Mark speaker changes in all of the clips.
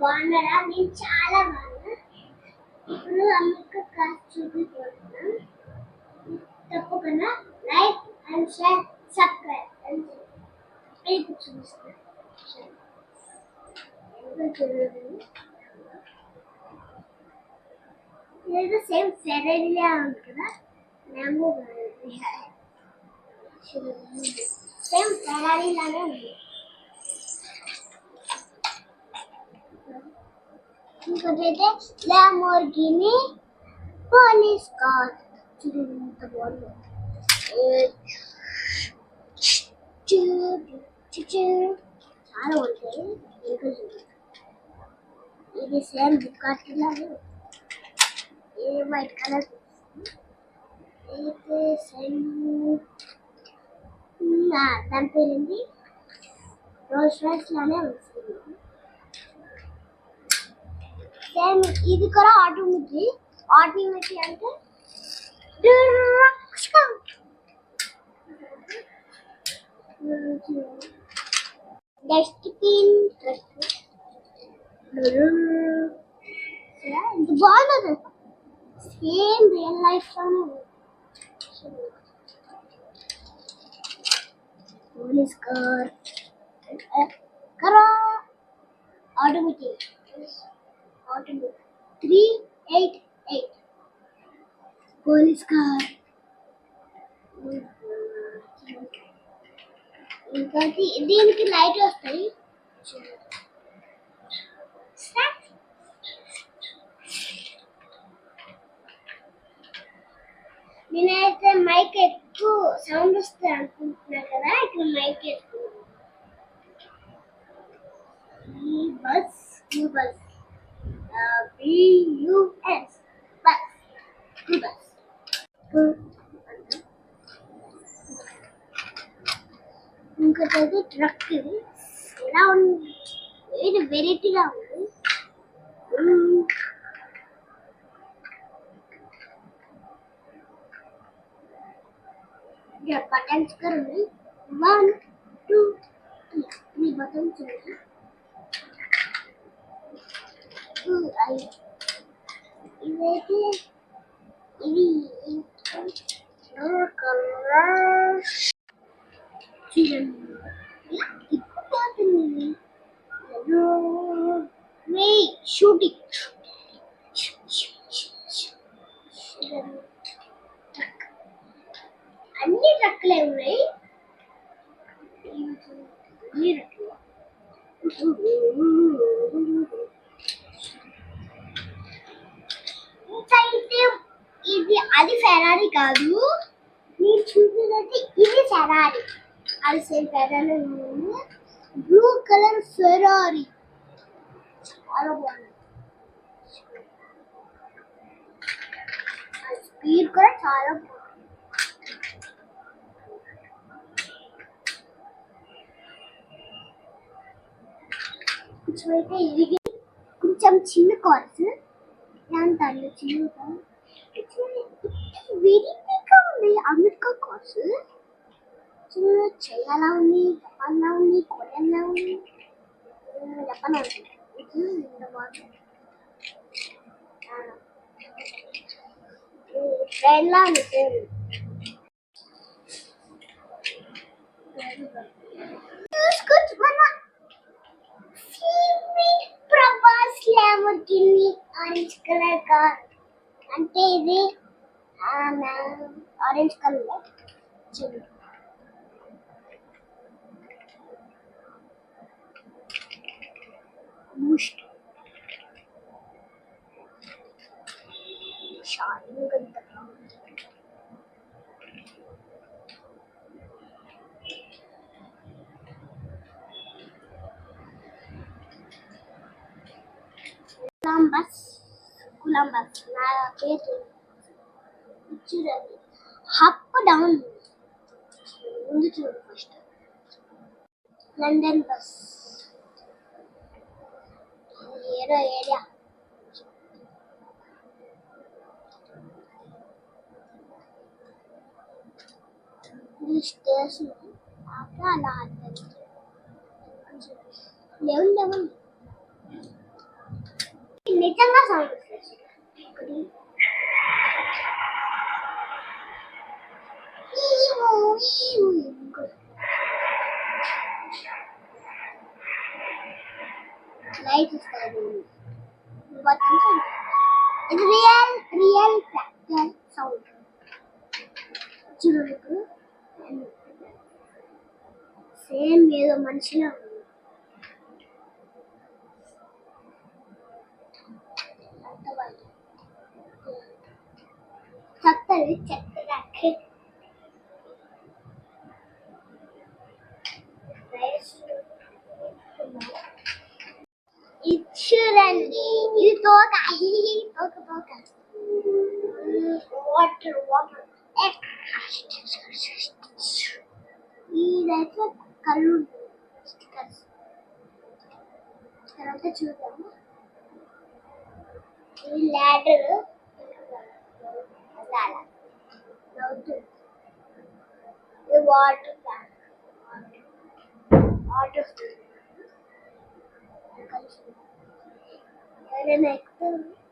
Speaker 1: బాగున్నారా? నేను చాలా బాగున్నా ఇప్పుడు అమ్మకు కాస్త చూపిపోతున్నా తప్పకుండా like and share subscribe and మీకు చూపిస్తున్నా. ఇదేదో సేమ్ ఫెరరీలా ఉంది కదా? మ్యాంగో సేమ్ ఫెరారీ లానే ఉంది. ఇంకోటైతే లామోర్గిని పోలీస్ కార్ చూడండి ఎంత బాగుందో. చాలా ఉంటాయి ఇంకా చూడండి. ఇది సేమ్ బుక్ లాగే. ఉంది. ఇది వైట్ కలర్. అయితే సేమ్ దాని పేరు రోజ్ రైస్ లానే వస్తుంది సేమ్ ఇది కూడా ఆటోమేటిక్ ఆటోమేటిక్ అంటే డస్ట్బిన్ ఎంత బాగుంది సేమ్ రియల్ లైఫ్లోనే పోలీస్ కార్ కరా automatic automatic three eight eight. Police car. ఇంకా దీనికి లైట్ వస్తాయి. నేనైతే మైక్ ఎక్కువ సౌండ్ వస్తుంది అనుకుంటున్నా కదా ఇక్కడ మైక్ ఎక్కువ. ఈ బస్ ఈ bus. B U S bus U bus ఇంకోటైతే truck ఇది ఎలా ఉంది ఇది వెరైటీగా ఉంది మ్మ్. ఇక్కడ బటన్స్ కూడా ఉన్నాయి one two three three buttons ఉన్నాయి టూ ఐ ఇదైతే ఇది కలర్ చూడండి ఇలా తిప్పుకోతుంది వే షూటింగ్ అన్ని ట్రక్లే ఉన్నాయి ఈ ట్రక్లు. ఇంకా అయితే ఇది అది ఫెరారీ కాదు. మీరు చూసేదైతే ఇది ఫెరారీ అది same Ferrari blue colour Ferrari చాలా బాగుంది. స్పీడ్ కూడా చాలా బాగుంది. కొంచెం అయితే ఇరిగి కొంచెం చిన్న కార్స్ దాని తల్లి చిన్న కార్ ఉంది అమెరికా కార్స్. చిన్న చైనాలా ఉంది జపాన్లా ఉంది కొరియాలా ఉంది. ఉమ్, జపాన్ ఉంది. ఇది ఎంత బాగుంది. ఉంది ప్రభాస్ ఆరెంజ్ కలర్ కార్. అంటే ఇది ఆరెంజ్ కలర్ చూడు బూస్ట్ షార్ట్ అంతా కొలంబస్ కొలంబస్ నా పేరు చూడండి. అప్ డౌన్ ముందు చూడు first London bus aero area. ఇది స్టేషన్ అలా అలా లెవెన్ లెవెన్. నిజంగా సౌండ్ లైట్ వస్తుంది ఇది రియల్ రియల్ ఫ్యాక్టర్ సౌండ్ చూడకు సేమ్ ఏదో మనిషిలో ఉంది అర్థమైంది. చెత్తది చెత్తగా ఇది చూడండి ఇది తోక ఇది Water, water. వాటర్ వాటర్ ఇదైతే కళ్ళు స్టిక్కర్స్ తర్వాత చూద్దాము ఈ ల్యాడర్ ఇది వాటర్ ట్యాంక్ వాటర్ ఎవరైనా ఎక్కుతారు వెనకాల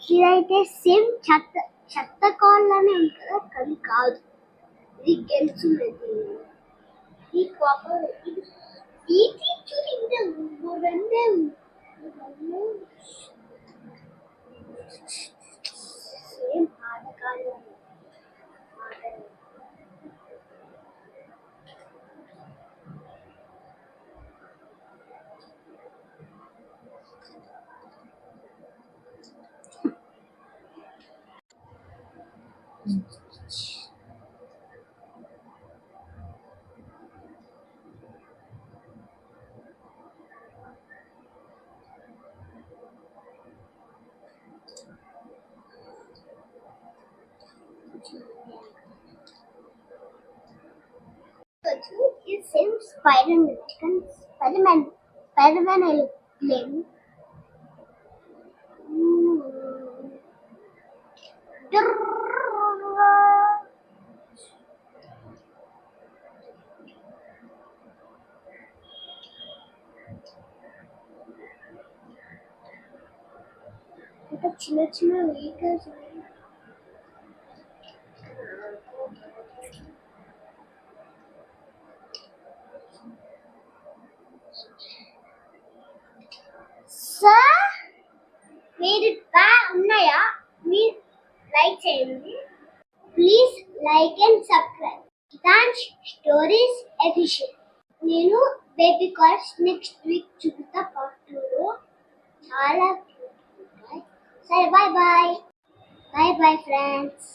Speaker 1: ఇదైతే సేమ్ చెత్త చెత్త కాళ్ళనే ఉంటుంది కదా కానీ కాదు ఇది గెలుచున్నది ఈ కాపర్ ఇది ఈ చూడండి రెండే సేమ్ ఆటకాలు is you Spider-Man. Spider-Man. Spider-Man I playing. Mm. చిన్న చిన్న వెహికల్స్ సార్ మీరు ఉన్నాయా? మీరు లైక్ చేయండి. Please like and subscribe. Dance stories official నేను బేబీ కార్స్ నెక్స్ట్ వీక్ చూపుతా పార్ట్ టూలో చాలా ఉంటాయి సరే bye bye bye bye friends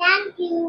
Speaker 1: thank you